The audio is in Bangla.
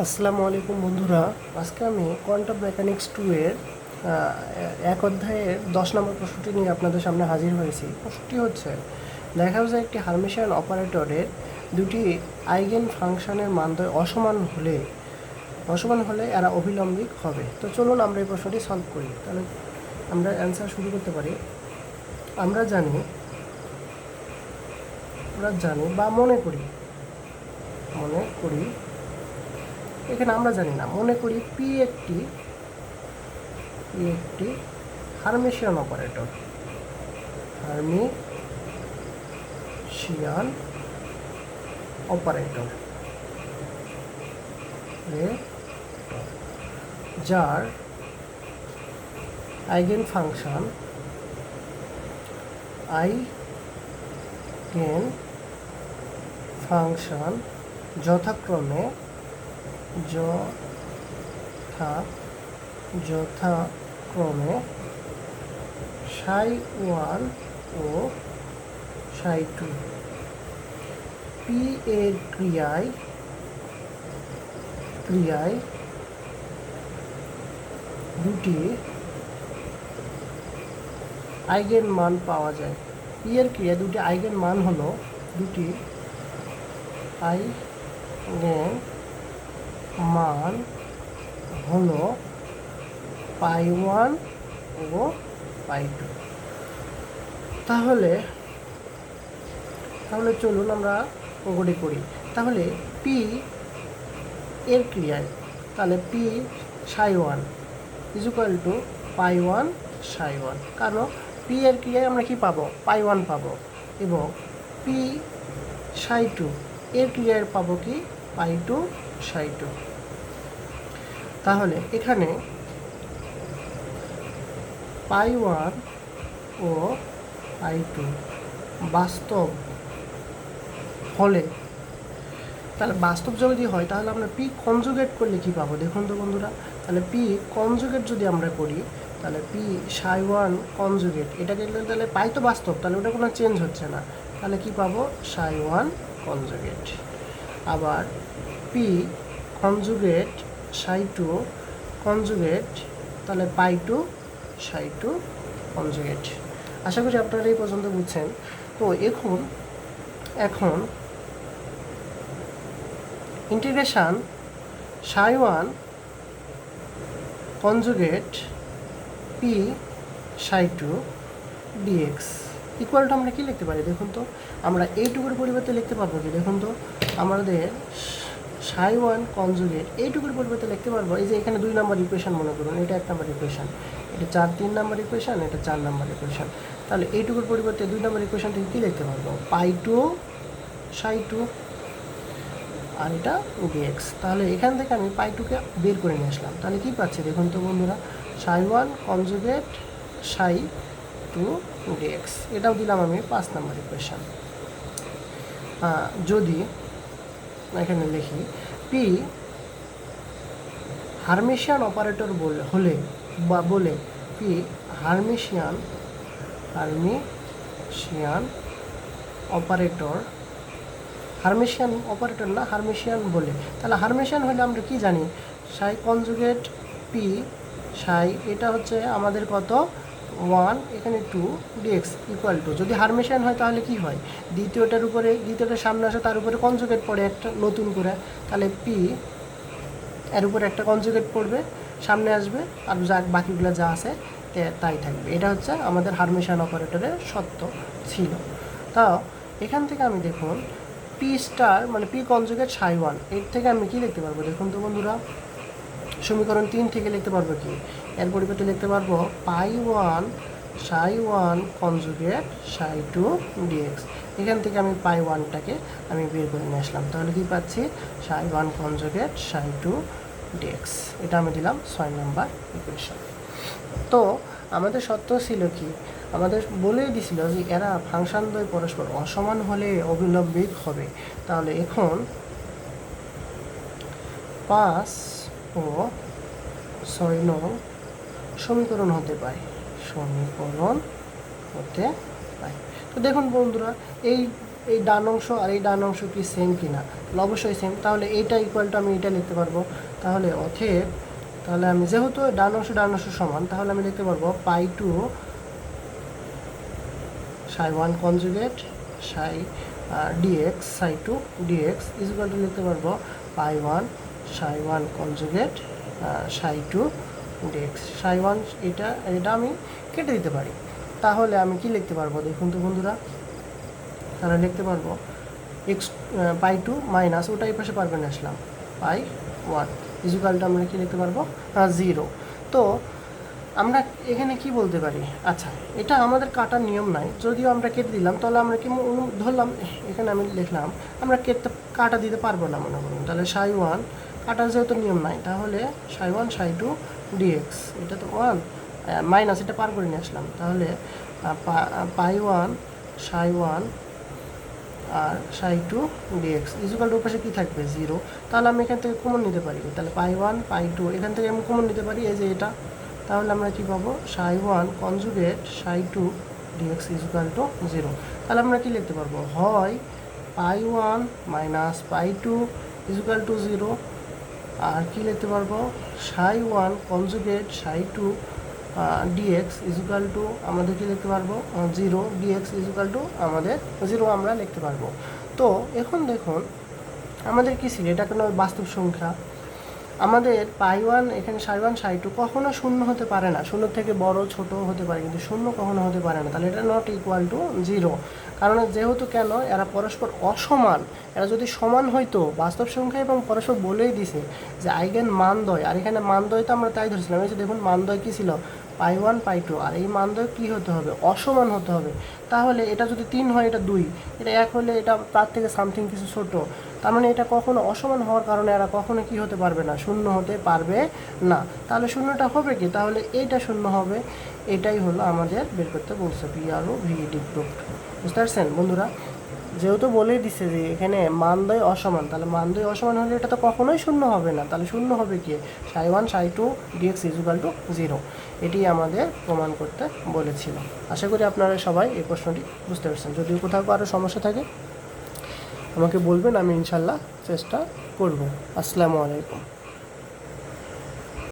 আসসালামু আলাইকুম বন্ধুরা। আজকে আমি কোয়ান্টাম মেকানিক্স টু এর এক অধ্যায়ের দশ নম্বর প্রশ্নটি নিয়ে আপনাদের সামনে হাজির হয়েছি। প্রশ্নটি হচ্ছে, দেখা যায় একটি হারমিশিয়ান অপারেটরের দুটি আইগেন ফাংশনের মানদয় অসমান হলে অসমান হলে এরা অবিলম্বিক হবে। তো চলুন আমরা এই প্রশ্নটি সলভ করি। তাহলে আমরা অ্যান্সার শুরু করতে পারি। আমরা জানি আমরা জানি বা মনে করি মনে করি এখানে আমরা জানি না। মনে করি পি একটি পি একটি হারমেশিয়ান অপারেটর। Hermitian operator. যার eigen function eigen function যথাক্রমে যথা, যথাক্রমে সাই ওয়ান ও সাই টু পি এর ক্রিয়ায় ক্রিয়ায় দুটি আইগেন মান পাওয়া যায়। পি এর ক্রিয়ায় দুটি আইগেন মান হলো দুটি আইগেন মান হলো পাই ওয়ান ও পাই টু। তাহলে তাহলে চলুন আমরা অঙ্কটি করি। তাহলে পি এর ক্রিয়ায়, তাহলে P psi one is equal to pi one psi one. কারণ পি এর ক্রিয়ায় আমরা কি পাবো? পাই ওয়ান পাবো। এবং পি সাই টু এর ক্রিয়ায় পাবো কি? পাই টু সাই টু তাহলে এখানে পাই ওয়ান ও পাই টু বাস্তব হলে, তাহলে বাস্তব যদি হয়, তাহলে আমরা পি কনজুগেট করলে কি পাবো? দেখুন তো বন্ধুরা, তাহলে পি কনজুগেট যদি আমরা করি, তাহলে পি সাই ওয়ান কনজুগেট এটা এটাকে তাহলে পাই তো বাস্তব, তাহলে ওটা কোনো চেঞ্জ হচ্ছে না। তাহলে কি পাবো? সাই ওয়ান কনজুগেট আবার P conjugate psi two conjugate তাহলে pi two psi two conjugate আশা করি আপনারা এই পর্যন্ত বুঝছেন। তো এখন এখন integration psi one conjugate P psi two dx equal to আমরা কী লিখতে পারি দেখুন তো? আমরা এইটুকুর পরিবর্তে লিখতে পারব কি? দেখুন তো, আমাদের সাই ওয়ান কনজুগেট, এইটুকুর পরিবর্তে লিখতে পারব, এই যে এখানে দুই নম্বর ইকুয়েশন মনে করুন, এটা এক নম্বর ইকুয়েশন এটা চার তিন নম্বর ইকুয়েশন এটা চার নম্বর ইকুয়েশন তাহলে এইটুকুর পরিবর্তে দুই নম্বর ইকুয়েশন থেকে কী লিখতে পারব? পাই টু, সাই টু, আর এটা ডিএক্স তাহলে এখান থেকে আমি পাই টুকে বের করে নিয়ে আসলাম। তাহলে কী পাচ্ছি দেখুন তো বন্ধুরা psi one conjugate, psi two dx এটাও দিলাম আমি পাঁচ নাম্বার ইকুয়েশন যদি এখানে লিখি, পি হারমেশিয়ান অপারেটর বলে হলে বা বলে, P Hermitian Hermitian operator Hermitian operator না, হারমেশিয়ান বলে। তাহলে হারমেশিয়ান হলে আমরা কি জানি? সাই কনজুগেট পি, সাই এটা হচ্ছে আমাদের কত? ওয়ান এখানে টু ডিএক্স ইকুয়াল টু যদি হারমেশিয়ান হয় তাহলে কি হয়? দ্বিতীয়টার উপরে দ্বিতীয়টার সামনে আসে, তার উপরে কনজুগেট পড়ে একটা নতুন করে। তাহলে পি এর উপরে একটা কনজুগেট পড়বে, সামনে আসবে, আর যা বাকিগুলো যা আছে তাই থাকবে। এটা হচ্ছে আমাদের হারমেশিয়ান অপারেটরের সত্য ছিল। তা, এখান থেকে আমি দেখুন পি স্টার মানে পি কনজুগেট সাই ওয়ানের থেকে আমি কি দেখতে পারব? দেখুন তো বন্ধুরা। সমীকরণ তিন থেকে লিখতে পারব কি? এর পরিবর্তে লিখতে পারব pi one, psi one conjugate psi two dx. এখান থেকে আমি পাই ওয়ানটাকে আমি বের করে নিয়ে আসলাম। তাহলে কি পাচ্ছি? Psi one conjugate psi two dx. এটা আমি দিলাম ছয় নাম্বার ইকুয়েশন তো আমাদের সত্য ছিল কি? আমাদের বলেই দিছিল যে এরা ফাংশন দ্বয় পরস্পর অসমান হলে অবিলম্বিক হবে। তাহলে এখন পাঁচ ও ছয় নং সমীকরণ হতে পারে। সমীকরণ হতে পারে। তো দেখুন বন্ধুরা, এই এই ডান অংশ আর এই ডান অংশ কি সেম কিনা? তাহলে অবশ্যই সেম তাহলে এইটা ইকুয়াল টু আমি এটা লিখতে পারব। তাহলে অথেব তাহলে আমি যেহেতু ডান অংশ ডান অংশ সমান, তাহলে আমি লিখতে পারব pi two psi one conjugate psi dx psi two dx is equal to লিখতে পারব pi one psi one conjugate psi two dx. Psi one, এটা এটা আমি কেটে দিতে পারি। তাহলে আমি কি লিখতে পারব দেখুন তো বন্ধুরা? তাহলে লিখতে পারব এক্স পাই টু মাইনাস, ওটা এই পাশে পারবেন আসলাম, পাই ওয়ান। ইজুকালটা আমরা কি লিখতে পারব? জিরো। তো আমরা এখানে কি বলতে পারি? আচ্ছা এটা আমাদের কাটার নিয়ম নাই। যদিও আমরা কেটে দিলাম, তাহলে আমরা কি ধরলাম, এখানে আমি লিখলাম, আমরা কেটে, কাটা দিতে পারব না মনে করুন। তাহলে সাই ওয়ান কাটার যেহেতু নিয়ম নাই, তাহলে সাই ওয়ান, সাই টু ডিএক্স এটা তো ওয়ান মাইনাস এটা পার করে নিয়ে আসলাম। তাহলে পাই ওয়ান, সাই ওয়ান, আর সাই টু ডিএক্স ইজুকাল টু পাশে কী থাকবে? জিরো তাহলে আমি এখান থেকে কমন নিতে পারি। তাহলে পাই ওয়ান, পাই টু, এখান থেকে আমি কমন নিতে পারি, এই যে এটা। তাহলে আমরা কী পাবো? Psi one conjugate psi two dx equal to zero তাহলে আমরা কী লিখতে পারব? হয় pi one minus pi two equal to zero আর কী লিখতে পারব? Psi one conjugate psi two dx equal to আমাদের কি লিখতে পারব? জিরো ডিএক্স ইজুকাল টু আমাদের জিরো আমরা লিখতে পারব। তো এখন দেখুন, আমাদের কী ছিল? এটা কোনো বাস্তব সংখ্যা। আমাদের পাই ওয়ান, এখানে সাই ওয়ান, সাই টু কখনো শূন্য হতে পারে না। শূন্য থেকে বড়, ছোট হতে পারে, কিন্তু শূন্য কখনো হতে পারে না। তাহলে এটা নট ইকুয়াল টু জিরো কারণ যেহেতু কেন, এরা পরস্পর অসমান। এরা যদি সমান হইতো, বাস্তব সংখ্যা এবং পরস্পর বলেই দিছে যে আইগেন মানদয় আর এখানে মানদয় তো আমরা তাই ধরেছিলাম। এই দেখুন মানদয় কী ছিল? পাই ওয়ান, পাই টু। আর এই মানদয় কী হতে হবে? অসমান হতে হবে। তাহলে এটা যদি তিন হয়, এটা দুই। এটা এক হলে এটা তার থেকে সামথিং কিছু ছোট। তার মানে এটা কখনো অসমান হওয়ার কারণে এরা কখনো কি হতে পারবে না, শূন্য হতে পারবে না। তাহলে শূন্যটা হবে কি? তাহলে এইটা শূন্য হবে। এটাই হলো আমাদের বের করতে বলছে পি আর ও ভিডি গ্রুপ বুঝতে পারছেন বন্ধুরা? যেহেতু বলেই দিচ্ছে যে এখানে মানদয় অসমান, তাহলে মানদয় অসমান হলে এটা তো কখনোই শূন্য হবে না। তাহলে শূন্য হবে কি? Psi one psi two dx equal to zero এটি আমাদের প্রমাণ করতে বলেছিল। আশা করি আপনারা সবাই এই প্রশ্নটি বুঝতে পারছেন। যদিও কোথাও কারও সমস্যা থাকে আমাকে বলবেন আমি ইনশাল্লাহ চেষ্টা করব। আসসালামু আলাইকুম।